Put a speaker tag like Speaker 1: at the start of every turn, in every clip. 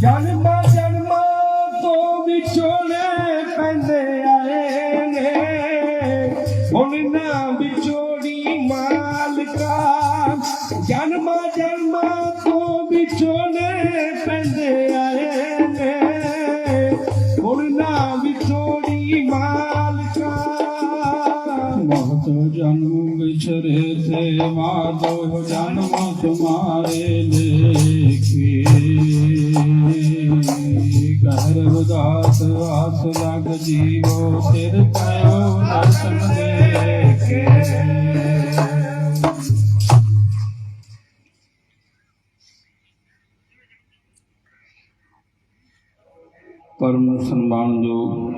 Speaker 1: ਜਨਮ ਜਨਮ ਤੋਂ ਵਿਛੋੜੇ ਪੈਂਦੇ ਆਏ ਨੇ। ਹੁਣ ਮਾਲਕਾ ਜਨਮਾਂ ਜਨਮਾਂ ਤੋਂ ਵਿਛੋੜੇ ਪੈਂਦੇ ਆਏ ਨੇ। ਹੁਣ ਨਾ ਵਿਛੋੜੀ ਮਾਲਕਾ।
Speaker 2: ਬਹੁਤ ਜਨਮ ਵਿਛਰੇ ਤੇ ਮਾਦੋ ਜਨਮ ਤੁਮਾਰੇ ਲੇਖੇ। ਕਰ ਉਦਾਸ ਆਸ ਲਗ ਜੀਵੋ ਤੇਰੇ ਪੈ ਪਰਮ ਸਨਮਾਨਯੋਗ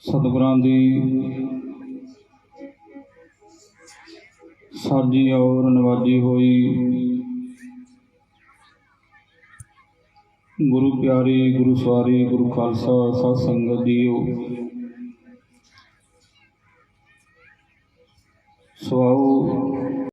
Speaker 2: ਸਤਿਗੁਰਾਂ ਦੀ ਸਾਜੀ ਔਰ ਨਵਾਜੀ ਹੋਈ ਗੁਰੂ ਪਿਆਰੇ, ਗੁਰੂ ਸਵਾਰੀ, ਗੁਰੂ ਖਾਲਸਾ ਸਤ ਸੰਗਤ ਜੀਓ। ਸਵਾਓ